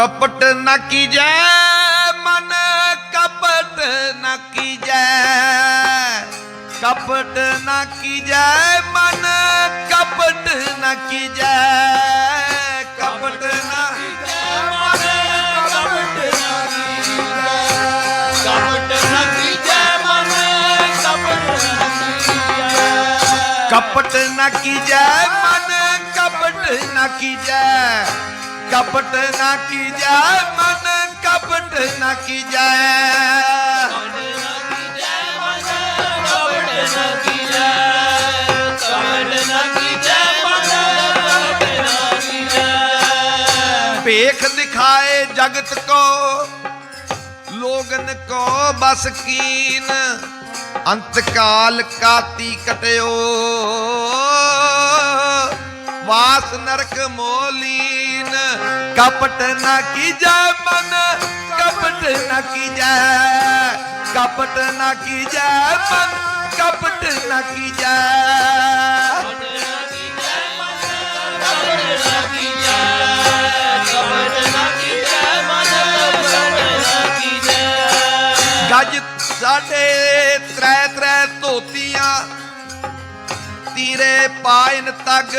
ਕਪਟ ਨ ਕੀਜੈ ਮਨ ਕਪਟ ਨ ਕੀਜੈ ਕਪਟ ਨ ਕੀਜੈ ਮਨ ਕਪਟ ਨ ਕੀਜੈ ਕਪਟ ਨ ਕੀਜੈ ਮਨ ਕਪਟ ਨ ਕਪਟ ਨ ਕੀਜੈ ਮਨ ਕਪਟ ਨ ਕੀਜੈ ਕਪਟ ਨ ਕੀਜੈ ਮਨ ਕਪਟ ਨ ਕੀਜੈ ਭੇਖ ਦਿਖਾਏ ਜਗਤ ਕੋ, ਲੋਗਨ ਕੋ ਬਸ ਕੀਨ ਅੰਤ ਕਾਲ ਕਾਤੀ ਕਟਿਓ। ਵਾਸ ਨਰਕ ਮੋਲੀ ਕਪਟ ਨਾ ਕੀਜੈ ਮਨ ਕਪਟ ਨਾ ਕੀਜੈ ਕਪਟ ਨਾ ਕੀਜੈ ਮਨ ਕਪਟ ਨਾ ਕੀਜੈ ਗੱਜ ਸਾਡੇ ਤ੍ਰੈ ਤ੍ਰੈ ਧੋਤੀਆਂ ਤੀਰੇ ਪਾਇਨ ਤੱਕ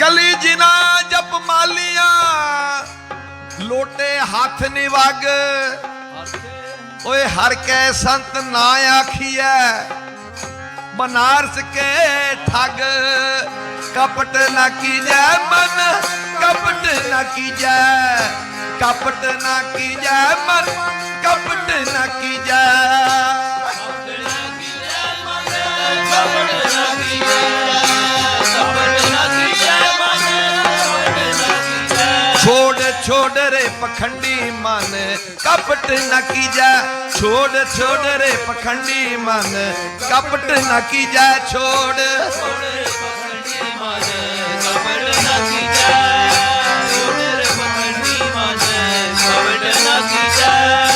ਗਲੀ ਜਿਨਾ ਜਪ ਮਾਲੀਆਂ, ਲੋਟੇ ਹੱਥ ਨਿਵਗ ਓਏ ਹਰ ਕੈ ਸੰਤ ਨਾ ਆਖੀਐ, ਬਨਾਰਸ ਕੇ ਠੱਗ। ਕਪਟ ਨਾ ਕੀਜੈ ਮਨ, ਕਪਟ ਨਾ ਕੀਜੈ, ਕਪਟ ਨਾ ਕੀਜੈ ਮਨ, ਕਪਟ ਨਾ ਕੀਜੈ। ਪਖੰਡੀ ਮਨ, ਕਪਟ ਨਾ ਕੀਜੈ, ਛੋੜ ਛੋੜ ਰੇ ਪਖੰਡੀ ਮਨ, ਕਪਟ ਨਾ ਕੀਜੈ, ਛੋੜ।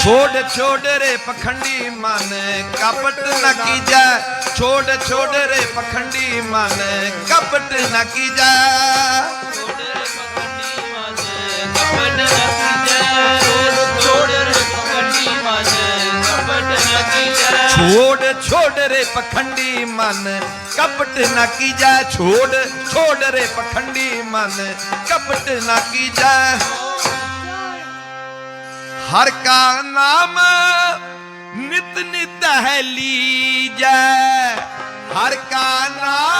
ਛੋੜ ਛੋੜ ਰੇ ਪਖੰਡੀ ਮਨ, ਕਪਟ ਨਾ ਕੀਜੈ, ਛੋੜ ਛੋੜ ਰੇ ਪਖੰਡੀ ਮਨ, ਕਪਟ ਨਾ ਕੀਜੈ। ਛੋੜ ਛੋੜ ਰੇ ਪਖੰਡੀ ਮਨ। ਕਪਟ ਨਾ ਕੀਜੈ ਛੋੜ ਛੋੜ ਰੇ ਪਖੰਡੀ ਮਨ। ਕਪਟ ਨਾ ਕੀਜੈ। ਹਰ ਕਾ ਨਾਮ ਨਿਤ ਨਿਤ ਹੈ ਲੀਜੈ। ਹਰ ਕਾ ਨਾਮ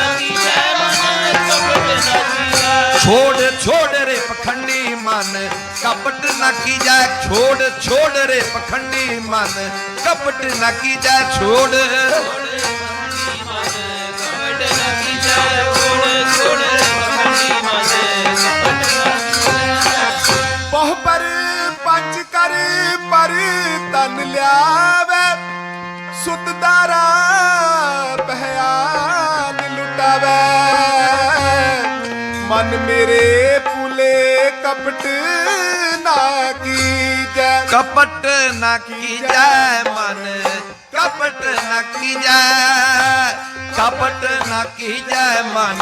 ਮਨ। ਕਪਟ ਨਾ ਕੀਜੈ ਛੋੜ ਛੋੜ ਰੇ ਪਖੰਡੀ ਮਨ। ਕਪਟ ਨਾ ਕੀਜੈ ਛੋੜ। ਬਹੁ ਪਰ ਪੰਜ ਕਰ, ਪਰ ਤਨ ਲਿਆਵੇ। ਸੁਤਦਾਰਾ ਪਹਿਆਨ ਲੁਟਾਵੇ। ਮਨ ਮੇਰੇ ਕਪਟ ਨਾ ਕੀਜੈ। ਕਪਟ ਨਾ ਕੀਜੈ ਮਨ। ਕਪਟ ਨਾ ਕੀਜੈ। ਕਪਟ ਨਾ ਕੀਜੈ ਮਨ।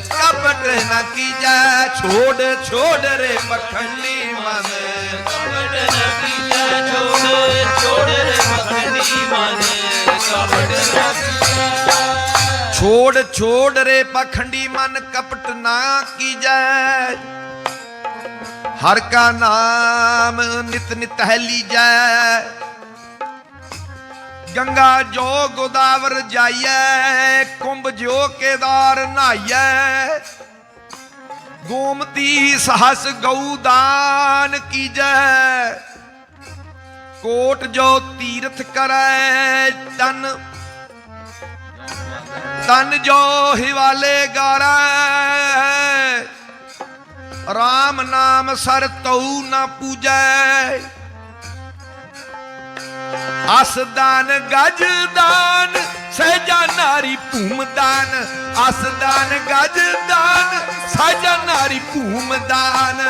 ਕਪਟ ਨਾ ਕੀਜੈ। ਛੋੜ ਛੋੜ ਰੇ ਪਖੰਡੀ ਮਨ। ਛੋੜ ਛੋੜ ਰੇ ਪਖੰਡੀ ਮਨ। ਕਪਟ ਨਾ ਕੀਜੈ। ਹਰ ਕਾ ਨਾਮ ਨਿਤ ਨਿਤ ਹੈ ਲੀਜੈ। ਗੰਗਾ ਜੋ ਗੋਦਾਵਰ ਜਾਈਐ, ਕੁੰਭ ਜੋ ਕੇਦਾਰ ਨਹਾਈਐ ਗੋਮਤੀ ਸਹਸ ਗਊ ਦਾਨ ਕੀਜੈ। ਕੋਟ ਜੋ ਤੀਰਥ ਕਰੈ, ਤਨ ਤਨ ਜੋ ਹਿਵਾਲੇ ਗਾਰੈ। RAM ਨਾਮ ਸਰ ਤਉ ਨਾ ਪੂਜੈ। ਅਸਦਾਨ ਗਜਦਾਨ ਸਹਿਜਾ ਨਾਰੀ ਭੂਮਦਾਨ ਅਸਦਾਨ ਗਜਦਾਨ ਸਹਿਜਾ ਨਾਰੀ ਭੂਮਦਾਨ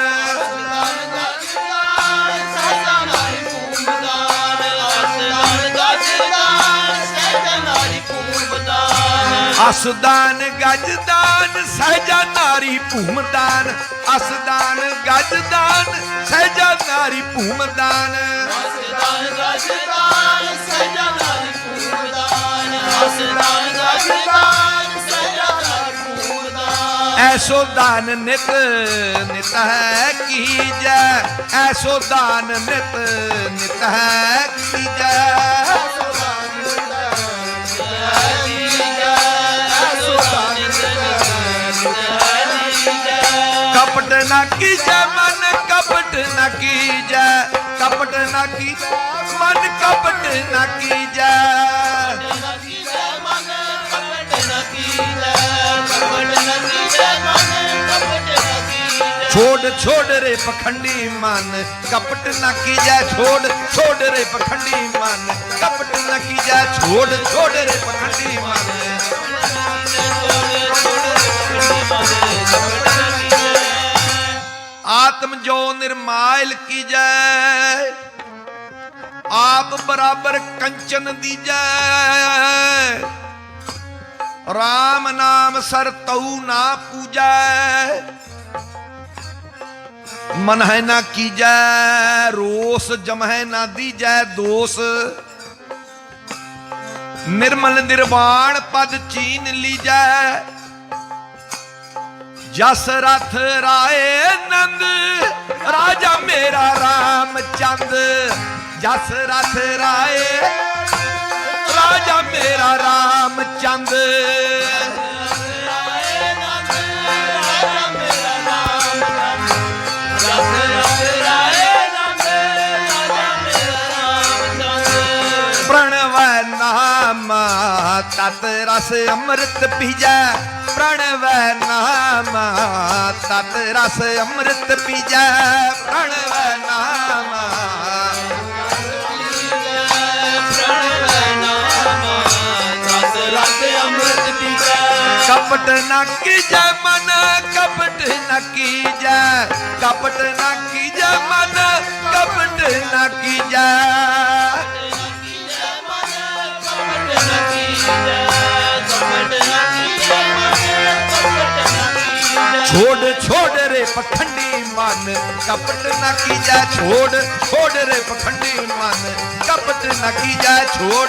ਅਸਦਾਨ ਗਜਦਾਨ ਸਹਿਜਾ ਨਾਰੀ ਭੂਮਦਾਨ ਅਸਦਾਨ ਗਜਦਾਨ ਸਹਿਜਾ ਨਾਰੀ ਭੂਮਦਾਨ ਐਸੋ ਦਾਨ ਨਿਤ ਨਿਤ ਹੈ ਕੀਜੈ ਐਸੋ ਦਾਨ ਨਿਤ ਨਿਤ ਹੈ ਕੀਜੈ ਕਪਟ ਨਾ ਕੀਜੈ, ਮਨ ਕਪਟ ਨਾ ਕੀਜੈ। ਕਪਟ ਨਾ ਕੀਜੈ ਮਨ ਕਪਟ ਨਾ ਕੀਜੈ। ਛੋੜ ਛੋੜ ਰੇ ਪਖੰਡੀ ਮਨ। ਕਪਟ ਨਾ ਕੀਜੈ, ਛੋੜ ਛੋੜ ਰੇ ਪਖੰਡੀ ਮਨ। ਕਪਟ ਨਾ ਕੀਜੈ, ਛੋੜ ਛੋੜ ਰੇ ਪਖੰਡੀ ਮਨ। ਆਤਮ ਕੀ ਜੈ ਆਪ ਬਰਾਬਰ ਕੰਚਨ ਦੀਜੈ। RAM ਨਾਮ ਸਰ ਤਉ ਨਾ ਪੂਜੈ। ਮਨ ਹੈ ਨਾ ਕੀਜੈ, ਰੋਸ ਜਮਹਿ ਨਾ ਦੀਜੈ, ਦੋਸ। ਨਿਰਮਲ ਨਿਰਵਾਣ ਪਦ ਚੀਨ ਲੀਜੈ। ਜਸ ਰਥ ਰਾਏ ਨੰਦ ਰਾਜਾ ਮੇਰਾ ਰਾਮ ਚੰਦ, ਜਸ ਰਥ ਰਾਏ। ਰਾਜਾ ਮੇਰਾ ਰਾਮਚੰਦ ਪ੍ਰਣਵ ਨਾਮ, ਤਤ ਰਸ ਅੰਮ੍ਰਿਤ ਪੀਜੈ। ਪ੍ਰਣਵ ਨਾਮ ਸਤ ਰਸ ਅੰਮ੍ਰਿਤ ਪੀਜੈ, ਪ੍ਰਣਵ ਨਾਮ। ਕਪਟ ਨਾ ਕੀਜੈ ਮਨ, ਕਪਟ ਨਾ ਕੀਜੈ। ਕਪਟ ਨਾ ਕੀਜੈ ਮਨ, ਕਪਟ ਨਾ ਕੀਜੈ। ਛੋੜ ਪਖੰਡੀ ਮਨ ਕਪਟ ਨਾ ਕੀਜੈ ਛੋੜ। ਛੋੜ ਰੇ ਪਖੰਡੀ ਮਨ ਕਪਟ ਨਾ ਕੀਜੈ ਛੋੜ।